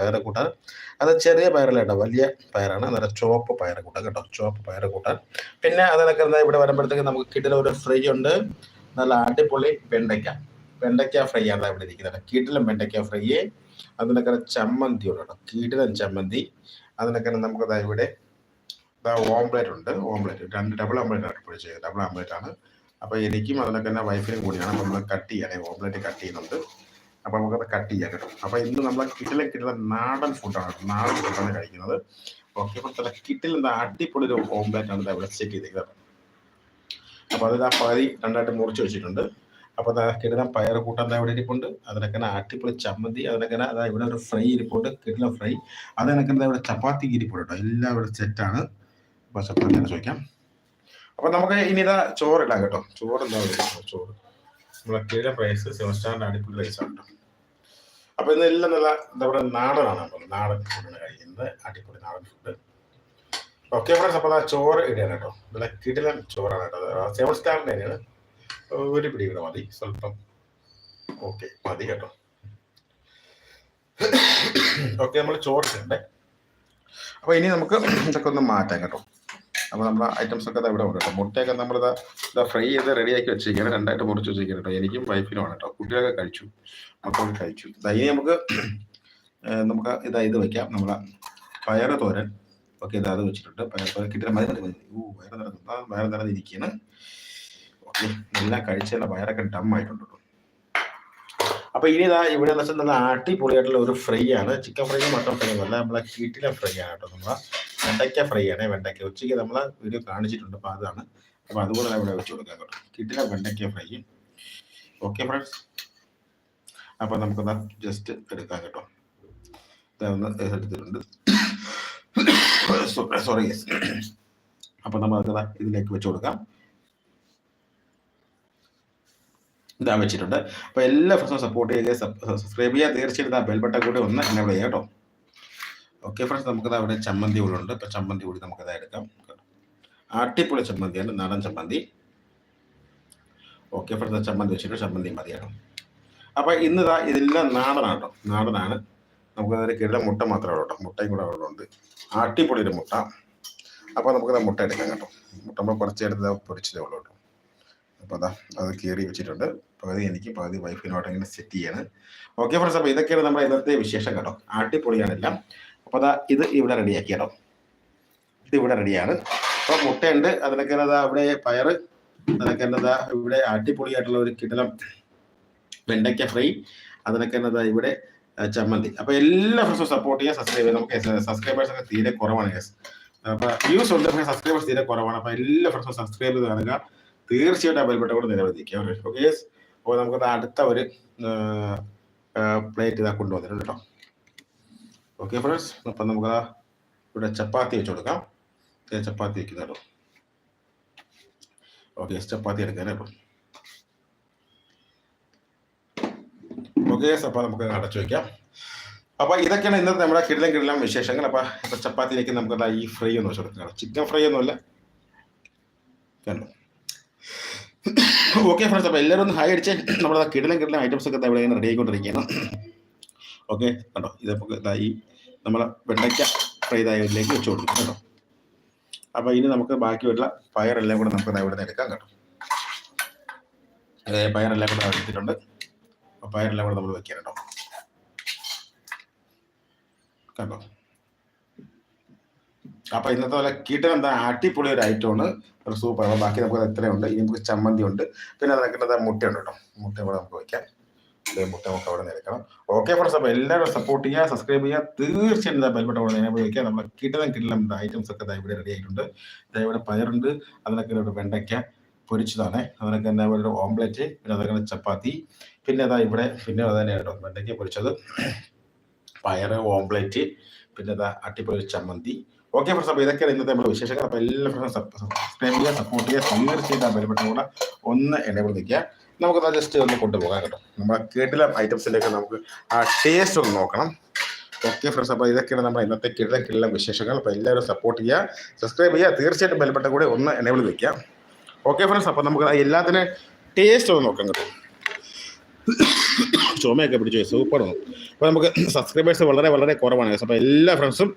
പയറുകൂട്ടാൻ. അത് ചെറിയ പയറല്ല കേട്ടോ വലിയ പയറാണ്. നല്ല ചുവപ്പ് പയറുകൂട്ടൻ കേട്ടോ ചുവപ്പ് പയറുകൂട്ടാൻ. പിന്നെ അതിനൊക്കെ എന്താ ഇവിടെ വരുമ്പോഴത്തേക്ക് നമുക്ക് കിട്ടുന്ന ഒരു ഫ്രൈ ഉണ്ട്. നല്ല അടിപൊളി വെണ്ടയ്ക്ക. വെണ്ടയ്ക്ക ഫ്രൈ ആണ് ഇവിടെ ഇരിക്കുന്നത് കീട്ടിലും വെണ്ടയ്ക്ക ഫ്രൈ. അതിനൊക്കെ ചമ്മന്തി ഉണ്ട് കേട്ടോ. കീട്ടിലും ചമ്മന്തി. അതിനൊക്കെ നമുക്ക് ദാ ഇവിടെ ഓംപ്ലേറ്റ് ഉണ്ട്. ഓംപ്ലേറ്റ്. രണ്ട് ഡബിൾ ഓംപ്ലേറ്റ് ആണ് ഇപ്പോൾ ചെയ്യുന്നത് ഡബിൾ ഓംപ്ലേറ്റ് ആണ്. അപ്പോൾ എനിക്കും അതിനൊക്കെ തന്നെ വൈഫിനും കൂടിയാണ്. നമ്മൾ കട്ട് ചെയ്യണേ. ഓംപ്ലേറ്റ് കട്ട് ചെയ്യുന്നുണ്ട്. അപ്പോൾ നമുക്കത് കട്ട് ചെയ്യാൻ കേട്ടോ. അപ്പോൾ ഇന്ന് നമ്മൾ കിട്ടിലെ കിട്ടുന്ന നാടൻ ഫുഡാണ് നാടൻ ഫുഡാണ് കഴിക്കുന്നത്. ഓക്കെ അപ്പോൾ ചില കിട്ടിൽ എന്താ അടിപൊളി ഒരു ഓംലെറ്റ് ആണ് ഇവിടെ സെറ്റ് ചെയ്തേക്കുന്നത് അപ്പോൾ അതിൽ ആ പകുതി രണ്ടായിട്ട് മുറിച്ച് വെച്ചിട്ടുണ്ട്. അപ്പോൾ അതാ കിടന്ന പയർ കൂട്ടാൻ ഇവിടെ ഇരിപ്പുണ്ട്. അതിനൊക്കെ അടിപൊളി ചമ്മന്തി അതിനൊക്കെ അതാ ഇവിടെ ഒരു ഫ്രൈ ഇരിപ്പുണ്ട്. കിട്ടില ഫ്രൈ അതിനൊക്കെ ഇവിടെ ചപ്പാത്തി ഇരിപ്പുണ്ട് കേട്ടോ. എല്ലാം ഇവിടെ സെറ്റാണ് അപ്പോൾ ചപ്പാത്തി ചോദിക്കാം. അപ്പോൾ നമുക്ക് ഇനി ഇതാ ചോറിടാം കേട്ടോ. ചോറ് എന്താ ചോറ്. കിഴ പ്രൈസ് സെവൻ സ്റ്റാറിന്റെ പ്രൈസ് ആണ്. കേട്ടോ അപ്പോൾ ഇന്നെല്ലാം നല്ല എന്താ പറയുക നാടനാണ് നമ്മൾ നാടൻ ഫുഡാണ് കഴിക്കുന്നത് അടിപൊളി നാടൻ ഫുഡ് ഓക്കെ ഫ്രണ്ട്സ് അപ്പോൾ ആ ചോറ് ഇടുകയാണ് കേട്ടോ. നല്ല കിടിലൻ ചോറാണ് കേട്ടോ. സെവൻ സ്റ്റാറിന്റെ തന്നെയാണ് ഒരു പിടി ഇവിടെ മതി. സ്വല്പം ഓക്കെ മതി കേട്ടോ. ഓക്കെ നമ്മൾ ചോറിട്ടുണ്ട് അപ്പോൾ ഇനി നമുക്ക് ഇതൊക്കെ ഒന്ന് മാറ്റാം കേട്ടോ. അപ്പോൾ നമ്മുടെ ഐറ്റംസ് ഒക്കെ ഇവിടെ ഉണ്ട് കേട്ടോ. മുട്ടയൊക്കെ നമ്മൾ ഇതാ ഫ്രൈ ചെയ്ത് റെഡിയാക്കി വെച്ചിരിക്കുകയാണ്. രണ്ടായിട്ട് മുറിച്ച് വെച്ചിരിക്കുകയാണ് കേട്ടോ. എനിക്കും വൈഫിനും ആണ് കേട്ടോ. കുട്ടികളൊക്കെ കഴിച്ചു. മക്കളൊക്കെ കഴിച്ചു. ഇനി നമുക്ക് നമുക്ക് ഇതാ ഇത് വെക്കാം. നമ്മളെ പയറ് തോരൻ. ഓക്കെ ഇതാ അത് വെച്ചിട്ടുണ്ട്. പയർ കിട്ടിയ മതി മതി മതി. ഓ വയറ് നിറഞ്ഞു വയറ് നിറഞ്ഞിരിക്കുകയാണ് ഓക്കെ എല്ലാം കഴിച്ചുള്ള വയറൊക്കെ ഡം ആയിട്ടുണ്ട് കേട്ടോ. അപ്പൊ ഇനി ഇതാ ഇവിടെ എന്ന് വെച്ചാൽ നല്ല അടിപൊളിയായിട്ടുള്ള ഒരു ഫ്രൈ ആണ്. ചിക്കൻ ഫ്രൈ മട്ടൺ ഫ്രൈ അല്ല നമ്മളെ കീട്ടിലെ ഫ്രൈ ആണ് കേട്ടോ നമ്മളെ. വെണ്ടയ്ക്ക ഫ്രൈ ആണ്. വെണ്ടയ്ക്ക ഉച്ചയ്ക്ക് നമ്മൾ വീഡിയോ കാണിച്ചിട്ടുണ്ട്. അപ്പൊ അതാണ്. അപ്പോൾ അതുപോലെ തന്നെ ഇവിടെ വെച്ച് കൊടുക്കാൻ കേട്ടോ. കിട്ടില്ല വെണ്ടയ്ക്ക ഫ്രൈ ഓക്കെ ഫ്രണ്ട്സ് അപ്പൊ എന്നാൽ ജസ്റ്റ് എടുക്കാം കേട്ടോ. ഇതൊന്ന് എടുത്തിട്ടുണ്ട്. സോറി അപ്പോൾ നമ്മൾ അത് ഇതിലേക്ക് വെച്ച് കൊടുക്കാം. ഇതാ വെച്ചിട്ടുണ്ട്. അപ്പോൾ എല്ലാ ഫ്രണ്ട്സും സപ്പോർട്ട് ചെയ്യുക സബ്സ്ക്രൈബ് ചെയ്യുക. തീർച്ചയായിട്ടും ആ ബെൽബട്ടൻ കൂടി ഒന്ന് എന്നെ വിളിക്കുക കേട്ടോ. ഓക്കെ ഫ്രണ്ട്സ് നമുക്കത് അവിടെ ചമ്മന്തി ഉണ്ട്. ഇപ്പോൾ ചമ്മന്തി കൂടി നമുക്കത് എടുക്കാം. അടിപൊളി ചമ്മന്തിയാണ് നാടൻ ചമ്മന്തി. ഓക്കെ ഫ്രണ്ട്സ് ചമ്മന്തി വെച്ചിട്ട് ചമ്മന്തി മതിയാണ് അപ്പോൾ ഇന്ന് ഇതാ ഇതെല്ലാം നാടനാണ് കേട്ടോ. നാടനാണ്. നമുക്ക് അതിൽ കിട മുട്ട മാത്രമേ ഉള്ളൂ കേട്ടോ. മുട്ടയും കൂടെ അവിടെ ഉണ്ട്. അടിപൊളി ഒരു മുട്ട. അപ്പോൾ നമുക്കത് മുട്ട എടുക്കാം കേട്ടോ. മുട്ട നമ്മൾ കുറച്ച് എടുത്ത് പൊരിച്ചതേ ഉള്ളൂ കേട്ടോ. അപ്പോൾ അതാ അത് കീറി വെച്ചിട്ടുണ്ട്. പകുതി എനിക്ക് പകുതി വൈഫിനോട്ട് ഇങ്ങനെ സെറ്റ് ചെയ്യാണ്. ഓക്കെ ഫ്രണ്ട്സ് അപ്പോൾ ഇതൊക്കെയാണ് നമ്മുടെ ഇന്നത്തെ വിശേഷം കേട്ടോ. അടിപൊളിയാണ് എല്ലാം. അപ്പോൾ അതാ ഇത് ഇവിടെ റെഡിയാക്കി കേട്ടോ ഇത് ഇവിടെ റെഡിയാണ് അപ്പോൾ മുട്ടയുണ്ട്. അതിനൊക്കെ എന്നതാ ഇവിടെ പയറ് അതിനൊക്കെ എന്നതാ ഇവിടെ അടിപൊളിയായിട്ടുള്ള ഒരു കിടലം വെണ്ടയ്ക്ക ഫ്രൈ അതിനൊക്കെ എന്നതാ ഇവിടെ ചമ്മന്തി. അപ്പോൾ എല്ലാ ഫ്രണ്ട്സും സപ്പോർട്ട് ചെയ്യാൻ സബ്സ്ക്രൈബ് ചെയ്യാം നമുക്ക് സബ്സ്ക്രൈബേഴ്സ് ഒക്കെ തീരെ കുറവാണ് യെസ് അപ്പോൾ വ്യൂസ് ഉണ്ട് സബ്സ്ക്രൈബേഴ്സ് തീരെ കുറവാണ്. അപ്പോൾ എല്ലാ ഫ്രണ്ട്സും സബ്സ്ക്രൈബ് ചെയ്ത് കാണുക. തീർച്ചയായിട്ടും അവൈലബിൾ കൂടെ നിരവധിക്കുക ഓക്കെ അപ്പോൾ നമുക്ക് അടുത്ത ഒരു പ്ലേറ്റ് ഇതാ കൊണ്ടുവന്നിട്ടുണ്ട് കേട്ടോ. ഓക്കെ ഫ്രണ്ട്സ് അപ്പം നമുക്ക് ഇവിടെ ചപ്പാത്തി വെച്ച് കൊടുക്കാം. ചപ്പാത്തി വെക്കുന്ന കേട്ടോ ഓക്കെ ചപ്പാത്തി എടുക്കാനേ അപ്പം ഓക്കെ അപ്പം നമുക്ക് അടച്ചു വയ്ക്കാം അപ്പോൾ ഇതൊക്കെയാണ് ഇന്നത്തെ നമ്മുടെ കിടിലം കിടിലം വിശേഷങ്ങൾ. അപ്പോൾ ഇപ്പോൾ ചപ്പാത്തിയിലേക്ക് നമുക്ക് ഈ ഫ്രൈ ഒന്ന് വെച്ച് കൊടുക്കാം ചിക്കൻ ഫ്രൈ ഒന്നുമല്ല കണ്ടു? ഓക്കെ ഫ്രണ്ട്സ് അപ്പോൾ എല്ലാവരും ഒന്ന് ഹായ് അടിച്ച് നമ്മുടെ കിടലം കിടലം ഐറ്റംസ് ഒക്കെ ഇവിടെ റെഡി ആയിക്കൊണ്ടിരിക്കുകയാണ്. ഓക്കെ? കണ്ടോ? ഇത് ഇതായി. നമ്മളെ വെണ്ടയ്ക്ക ഫ്രൈ ഇതായതിലേക്ക് വെച്ച് കൊടുക്കും കേട്ടോ. അപ്പോൾ ഇനി നമുക്ക് ബാക്കിയുള്ള പയറെല്ലാം കൂടെ നമുക്ക് ഇവിടെ നിന്ന് എടുക്കാം കേട്ടോ. അതായത് പയറെല്ലാം കൂടെ എടുത്തിട്ടുണ്ട്. അപ്പോൾ പയറെല്ലാം കൂടെ നമ്മൾ വെക്കാം കേട്ടോ. കണ്ടോ? അപ്പൊ ഇന്നത്തെ പോലെ കീട്ടൻ എന്താ അടിപൊളി ഒരു ഐറ്റമാണ് ഒരു സൂപ്പർ ബാക്കി നമുക്ക് എത്രയുണ്ട്? ഇനി നമുക്ക് ചമ്മന്തി ഉണ്ട്. പിന്നെ അതിനൊക്കെ മുട്ടയുണ്ട് കേട്ടോ. മുട്ട കൂടെ നമുക്ക് വയ്ക്കാം ദേ മുട്ട നമുക്ക് അവിടെ നിൽക്കണം ഓക്കെ ഫ്രണ്ട്സ് അപ്പോൾ എല്ലാവരും സപ്പോർട്ട് ചെയ്യുക സബ്സ്ക്രൈബ് ചെയ്യുക. തീർച്ചയായും ബെൽബട്ട ബട്ടൺ നേരെ ഉപയോഗിക്കുക നമ്മൾ കിട്ടുന്ന കിട്ടുന്ന ഐറ്റംസ് ഒക്കെ ഇവിടെ റെഡി ആയിട്ടുണ്ട്. ഇവിടെ പയറുണ്ട്. അതിനൊക്കെ ഒരു വെണ്ടയ്ക്ക പൊരിച്ചതാണ്. അതിനൊക്കെ തന്നെ ഒരു ഓംലെറ്റ് പിന്നെ അതൊക്കെ ചപ്പാത്തി. പിന്നെ അതാ ഇവിടെ പിന്നെ അത് തന്നെ കേട്ടോ വെണ്ടയ്ക്ക പൊരിച്ചത്. പയറ് ഓംപ്ലേറ്റ് പിന്നെ അതാ അട്ടിപ്പൊരി ചമ്മന്തി. ഓക്കെ ഫ്രണ്ട്സ് അപ്പോൾ ഇതൊക്കെയാണ് ഇന്നത്തെ നമ്മുടെ വിശേഷങ്ങൾ. അപ്പോൾ എല്ലാ ഫ്രണ്ട്സും സബ്സ്ക്രൈബ് ചെയ്യുക സപ്പോർട്ട് ചെയ്യുക. തീർച്ചയായിട്ടും ബലപ്പെട്ട കൂടെ ഒന്ന് എനേബിൾ നിൽക്കുക നമുക്കത് ജസ്റ്റ് ഒന്ന് കൊണ്ടുപോകാം കേട്ടോ. നമ്മുടെ കേട്ടില ഐറ്റംസിന്റെയൊക്കെ നമുക്ക് ആ ടേസ്റ്റ് ഒന്ന് നോക്കണം. ഓക്കെ ഫ്രണ്ട്സ് അപ്പോൾ ഇതൊക്കെയാണ് നമ്മുടെ ഇന്നത്തെ കിടല കിടല വിശേഷങ്ങൾ. അപ്പോൾ എല്ലാവരും സപ്പോർട്ട് ചെയ്യുക സബ്സ്ക്രൈബ് ചെയ്യുക തീർച്ചയായിട്ടും ബലപ്പെട്ട കൂടെ ഒന്ന് എനേബിൾ വയ്ക്കാം ഓക്കെ ഫ്രണ്ട്സ് അപ്പോൾ നമുക്ക് എല്ലാത്തിനും ടേസ്റ്റ് ഒന്ന് നോക്കാം കേട്ടോ. ചുമയൊക്കെ പിടിച്ചു സൂപ്പർ അപ്പോൾ നമുക്ക് സബ്സ്ക്രൈബേഴ്സ് വളരെ വളരെ കുറവാണ്. അപ്പോൾ എല്ലാ ഫ്രണ്ട്സും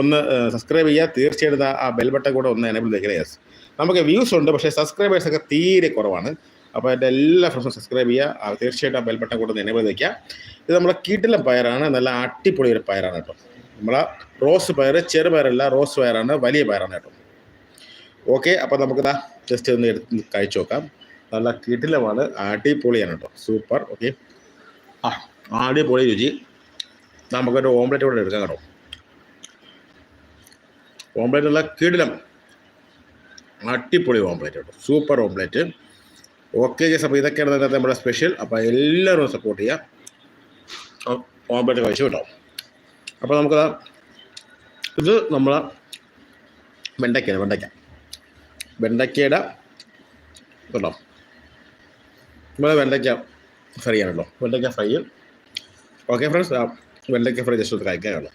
ഒന്ന് സബ്സ്ക്രൈബ് ചെയ്യുക. തീർച്ചയായിട്ടും ആ ബെൽ ബട്ടൺ കൂടെ ഒന്ന് എനേബിൾ ചെയ്യുക യെസ് നമുക്ക് വ്യൂസ് ഉണ്ട് പക്ഷേ സബ്സ്ക്രൈബേഴ്സൊക്കെ തീരെ കുറവാണ്. അപ്പോൾ എന്റെ എല്ലാ ഫ്രണ്ട്സും സബ്സ്ക്രൈബ് ചെയ്യുക. തീർച്ചയായിട്ടും ആ ബെൽ ബട്ടൺ കൂടെ എനേബിൾ വയ്ക്കുക ഇത് നമ്മളെ കീട്ടിലെ പയറാണ്. നല്ല അടിപൊളി ഒരു പയറാണ് കേട്ടോ. നമ്മളെ റോസ് പയർ ചെറുപയറല്ല റോസ് പയറാണ് വലിയ പയറാണ് കേട്ടോ. ഓക്കെ അപ്പോൾ നമുക്കിതാ ജസ്റ്റ് ഒന്ന് എടുത്ത് കഴിച്ചു നോക്കാം. നല്ല കീട്ടിലമാണ്. അടിപൊളിയാണ് കേട്ടോ. സൂപ്പർ ഓക്കെ ആ അടിപൊളി രുചി. നമുക്കൊരു ഓംലെറ്റ് കൂടെ എടുക്കാം കേട്ടോ. ഓംലെറ്റ് നല്ല കീടിലം അടിപൊളി ഓംലെറ്റ് കേട്ടോ. സൂപ്പർ ഓംലെറ്റ് ഓക്കെ ജസ് അപ്പോൾ ഇതൊക്കെയാണ് ഇന്നത്തെ നമ്മുടെ സ്പെഷ്യൽ. അപ്പോൾ എല്ലാവരും സപ്പോർട്ട് ചെയ്യുക ഓംപ്ലേറ്റ് കഴിച്ചു കേട്ടോ. അപ്പോൾ നമുക്ക് ഇത് നമ്മളെ വെണ്ടയ്ക്ക വെണ്ടയ്ക്ക. വെണ്ടയ്ക്കയുടെ കേട്ടോ നമ്മളെ വെണ്ടയ്ക്ക ഫ്രൈ ആണ് കേട്ടോ. വെണ്ടയ്ക്ക ഫ്രൈ ഓക്കെ ഫ്രണ്ട്സ് വെണ്ടയ്ക്ക ഫ്രൈ ജസ്റ്റ് ഒന്ന്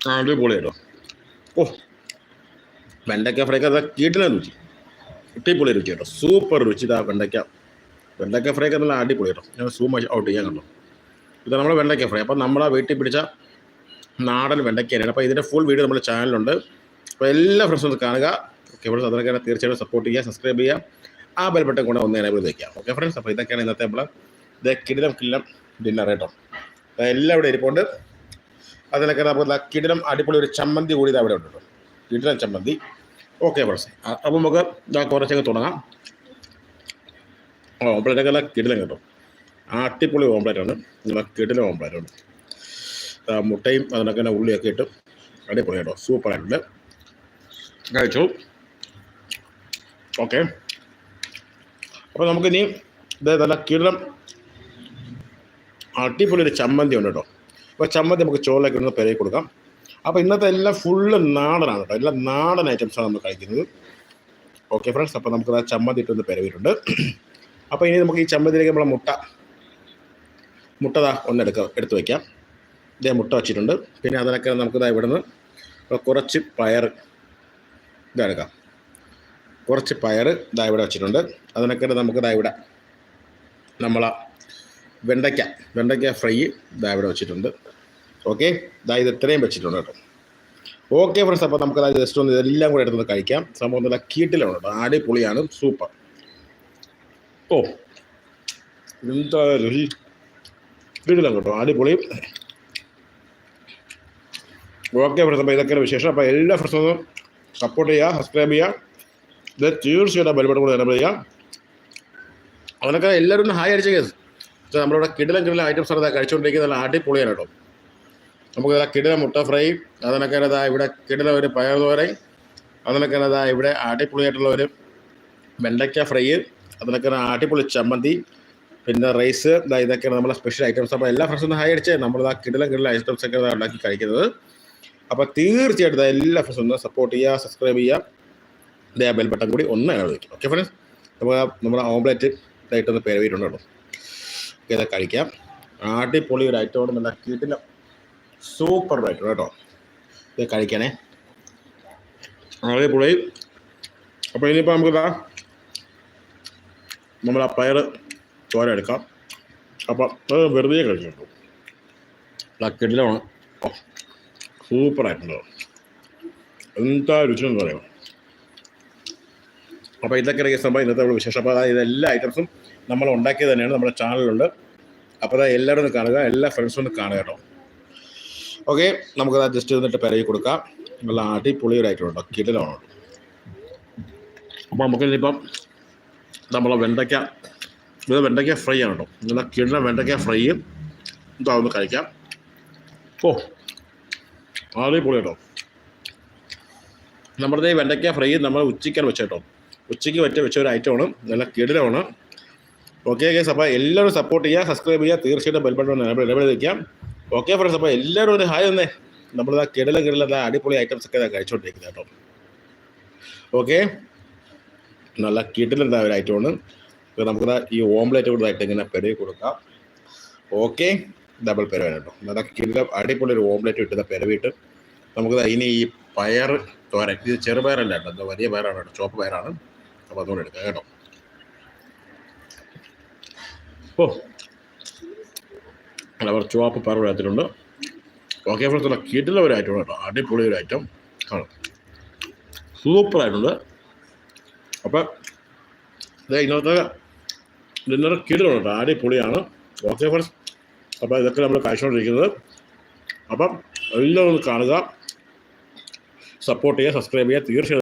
ആ അടിപൊളി കേട്ടോ. ഓ വെണ്ടയ്ക്ക ഫ്രൈക്ക് അത് കീട്ടിലെ രുചി. അടിപൊളി രുചി കേട്ടോ സൂപ്പർ രുചി ഇതാ വെണ്ടയ്ക്ക. വെണ്ടയ്ക്ക ഒക്കെ നല്ല അടിപൊളി കേട്ടോ. ഞാൻ സൂം ഔട്ട് ചെയ്യാൻ കണ്ടു. ഇത് നമ്മുടെ വെണ്ടയ്ക്ക ഫ്രൈ അപ്പം നമ്മളെ വീട്ടിൽ പിടിച്ച നാടൻ വെണ്ടയ്ക്കയാണ്. അപ്പോൾ ഇതിന്റെ ഫുൾ വീഡിയോ നമ്മുടെ ചാനലുണ്ട് അപ്പോൾ എല്ലാ ഫ്രണ്ട്സും കാണുക. ഓക്കെ ഇവിടെ അതിനൊക്കെ തീർച്ചയായിട്ടും സപ്പോർട്ട് ചെയ്യുക സബ്സ്ക്രൈബ് ചെയ്യുക. ആ ബെൽ ബട്ടൺ കൂടെ ഒന്ന് എനേബിൾ വയ്ക്കുക ഓക്കെ ഫ്രണ്ട്സ് അപ്പോൾ ഇതൊക്കെയാണ് ഇന്നത്തെ നമ്മൾ ഇത് കിടിലം കിടിലം ഡിന്നർ കേട്ടോ. അപ്പോൾ എല്ലാം ഇവിടെ ഇരിപ്പുണ്ട്. അതിനൊക്കെ നമുക്ക് കിടിലം അടിപൊളി ഒരു ചമ്മന്തി കൂടി ഇത് അവിടെ ഉണ്ട് കേട്ടോ. കിടിലം ചമ്മന്തി. ഓക്കെ ഫ്രണ്ട്സ് അപ്പം നമുക്ക് ഞാൻ കുറച്ചൊക്കെ തുടങ്ങാം. ഓംപ്ലേറ്റൊക്കെ ഒക്കെ കിടിലം കേട്ടോ. ഓംപ്ലേറ്റ് ഓംപ്ലേറ്റാണ് നല്ല കിടിലം ഓംപ്ലേറ്റാണ് മുട്ടയും അതിനൊക്കെ തന്നെ ഉള്ളിയൊക്കെ ഇട്ട് അടിപൊളി കേട്ടോ സൂപ്പറായിട്ടുണ്ട് കഴിച്ചു. ഓക്കെ അപ്പോൾ നമുക്കിനി ഇത് നല്ല കിടം അടിപൊളി ഒരു ചമ്മന്തി ഉണ്ട് കേട്ടോ. അപ്പോൾ ചമ്മന്തി നമുക്ക് ചോറിലേക്ക് ഒന്ന് പെരകി കൊടുക്കാം. അപ്പോൾ ഇന്നത്തെ എല്ലാം ഫുള്ള് നാടനാണ് കേട്ടോ. എല്ലാം നാടൻ ഐറ്റംസ് ആണ് നമ്മൾ കഴിക്കുന്നത്. ഓക്കെ ഫ്രണ്ട്സ് അപ്പോൾ നമുക്ക് ആ ചമ്മന്തി ഇട്ടൊന്ന് പെരവിട്ടുണ്ട് അപ്പോൾ ഇനി നമുക്ക് ഈ ചമ്മന്തിയിലേക്ക് നമ്മളെ മുട്ട. മുട്ട ദാ ഒന്ന് എടുക്ക എടുത്ത് വയ്ക്കാം ഇതേ മുട്ട വെച്ചിട്ടുണ്ട്. പിന്നെ അതിനൊക്കെ നമുക്ക് ഇതാ ഇവിടുന്ന് കുറച്ച് പയർ ഇതെടുക്കാം കുറച്ച് പയർ ഇതാ ഇവിടെ വെച്ചിട്ടുണ്ട്. അതിനൊക്കെ നമുക്ക് ഇതാ ഇവിടെ നമ്മളെ വെണ്ടയ്ക്ക വെണ്ടയ്ക്ക ഫ്രൈ ഇതാ ഇവിടെ വെച്ചിട്ടുണ്ട്. ഓക്കെ ഇത് ഇത്രയും വെച്ചിട്ടുണ്ട് കേട്ടോ. ഓക്കെ ഫ്രണ്ട്സ് അപ്പോൾ നമുക്ക് അതായത് ജസ്റ്റ് ഒന്ന് ഇതെല്ലാം കൂടെ എടുത്തൊന്ന് കഴിക്കാം. സംഭവം നല്ല കീട്ടിലാണ് കേട്ടോ. അടിപൊളിയാണ്. സൂപ്പർ ഓ എന്താ കീട്ടിലാണ് കേട്ടോ. അടിപൊളി. ഓക്കെ ഫ്രണ്ട്സ് അപ്പോൾ ഇതൊക്കെയാണ് വിശേഷം. അപ്പോൾ എല്ലാ ഫ്രണ്ട്സും സപ്പോർട്ട് ചെയ്യുക സബ്സ്ക്രൈബ് ചെയ്യുക. ഇത് തീർച്ചയായിട്ടും ബലപ്പെട്ട് കൂടെ എനബിൾ ചെയ്യാം അവനൊക്കെ എല്ലാവരും ഒന്ന് ഹായ് അടിച്ച കേസ് നമ്മളിവിടെ കിടിലം കിടിലം ഐറ്റംസ് ആണ് കഴിച്ചുകൊണ്ടിരിക്കുന്നത്. നല്ല അടിപൊളിയാണ് കേട്ടോ. നമുക്ക് ഇതാ കിടിലം മുട്ട ഫ്രൈ. അതിനൊക്കെ ഇവിടെ കിടില ഒരു പയർ തോരൻ. അതിനൊക്കെ ഇവിടെ അടിപൊളിയായിട്ടുള്ള ഒരു വെണ്ടയ്ക്ക ഫ്രൈ. അതിനൊക്കെ അടിപൊളി ചമ്മന്തി. പിന്നെ റൈസ്. ഇതാ ഇതൊക്കെയാണ് നമ്മളെ സ്പെഷ്യൽ ഐറ്റംസ് അപ്പോൾ എല്ലാ ഫ്രണ്ട്സും ഹൈ അടിച്ചേ നമ്മളിതാ കിടിലം കിടിലം ഐറ്റംസ് ഒക്കെ ഉണ്ടാക്കി കഴിക്കുന്നത്. അപ്പോൾ തീർച്ചയായിട്ടും എല്ലാ ഫ്രണ്ട്സും ഒന്ന് സപ്പോർട്ട് ചെയ്യുക സബ്സ്ക്രൈബ് ചെയ്യുക. ഇതേ ബെൽ ബട്ടൺ കൂടി ഒന്ന് വയ്ക്കും ഓക്കെ ഫ്രണ്ട്സ് അപ്പോൾ നമ്മുടെ ഓംലെറ്റ് ഇതായിട്ടൊന്ന് പേരവിയിട്ടുണ്ട് കേട്ടോ. ഓക്കെ ഇതൊക്കെ കഴിക്കാം. അടിപൊളി ഒരു ഐറ്റം നല്ല കീട്ടില്ല സൂപ്പർ ഐറ്റം കേട്ടോ ഇത് കഴിക്കണേ അടിപൊളി. അപ്പോൾ ഇനിയിപ്പോൾ നമുക്കിതാ നമ്മൾ ആ പയർ ചോര എടുക്കാം. അപ്പം അത് വെറുതെ കഴിച്ചിട്ടു ലക്കിടിലാണ് സൂപ്പർ സൂപ്പറായിട്ടുണ്ടോ എന്താ രുചി എന്ന് പറയാം. അപ്പോൾ ഇതൊക്കെ സംഭവം ഇന്നത്തെ നമ്മുടെ വിശേഷം. അപ്പോൾ അതായത് എല്ലാ ഐറ്റംസും നമ്മൾ ഉണ്ടാക്കിയത് തന്നെയാണ് നമ്മുടെ ചാനലിലുണ്ട് അപ്പോൾ അതായത് എല്ലാവരും ഒന്ന് കാണുക. എല്ലാ ഫ്രണ്ട്സും ഒന്ന് കാണുക കേട്ടോ. ഓക്കെ നമുക്കത് അഡ്ജസ്റ്റ് ചെയ്തിട്ട് പെരകി കൊടുക്കാം. നല്ല അടിപൊളി ഒരു ഐറ്റം ഉണ്ടോ? കിടലാണ് അപ്പോൾ നമുക്ക് ഇനിയിപ്പം നമ്മളെ വെണ്ടയ്ക്ക ഇത് വെണ്ടയ്ക്ക ഫ്രൈ ആണ് കേട്ടോ. നല്ല കിടല വെണ്ടയ്ക്ക ഫ്രൈയും ഒന്ന് കഴിക്കാം. ഓ അടിപൊളി കേട്ടോ. നമ്മുടെ ഈ വെണ്ടയ്ക്ക ഫ്രൈ നമ്മൾ ഉച്ചയ്ക്കാണ് വെച്ച കേട്ടോ. ഉച്ചയ്ക്ക് വെച്ച വെച്ച ഒരു ഐറ്റമാണ് നല്ല കിടലമാണ്. ഓക്കെ ഗേസ് അപ്പോൾ എല്ലാവരും സപ്പോർട്ട് ചെയ്യുക സബ്സ്ക്രൈബ് ചെയ്യുക തീർച്ചയായിട്ടും ബെൽബട്ടൺ വയ്ക്കാം ഓക്കെ ഫ്രണ്ട്സ് അപ്പോൾ എല്ലാവരും ഒരു ഹായ് തന്നെ നമ്മളിതാ കിടല കിടല അടിപൊളി ഐറ്റംസ് ഒക്കെ കഴിച്ചുകൊണ്ടിരിക്കുന്നത് കേട്ടോ. ഓക്കെ നല്ല കിടലെന്താ ഒരു ഐറ്റമാണ് നമുക്ക് ഈ ഓംലേറ്റ് കൂടെ ഇങ്ങനെ പെരുകി കൊടുക്കാം. ഓക്കെ ഡബിൾ പെരവ കേട്ടോ. നല്ല കിടല അടിപൊളി ഒരു ഓംലേറ്റ് കിട്ടുന്ന പെരവിട്ട് നമുക്ക് ഇനി ഈ പയർ തോരൻ. ഇത് ചെറുപയറല്ല കേട്ടോ. എന്താ വലിയ പയറാണ് കേട്ടോ. ചുവപ്പ് പയറാണ്. അപ്പോൾ അതുകൊണ്ട് എടുക്കാം കേട്ടോ. ഓ അവർ ചുവപ്പ് പയർ ഒരാറ്റിലുണ്ട് ഓക്കെ ഫ്രണ്ട്സ് കിട്ടുന്ന ഒരു ഐറ്റം കേട്ടോ അടിപൊളി ഒരു ഐറ്റം ആണ് സൂപ്പറായിട്ടുണ്ട്. അപ്പം ഇത് ഇന്നത്തെ ഡിന്നർ കിട്ടുന്നുണ്ട് കേട്ടോ അടിപൊളിയാണ്. ഓക്കെ ഫ്രണ്ട്സ് അപ്പോൾ ഇതൊക്കെ നമ്മൾ കഴിച്ചുകൊണ്ടിരിക്കുന്നത്. അപ്പം എല്ലാവരും കാണുക. സപ്പോർട്ട് ചെയ്യുക സബ്സ്ക്രൈബ് ചെയ്യുക തീർച്ചയായും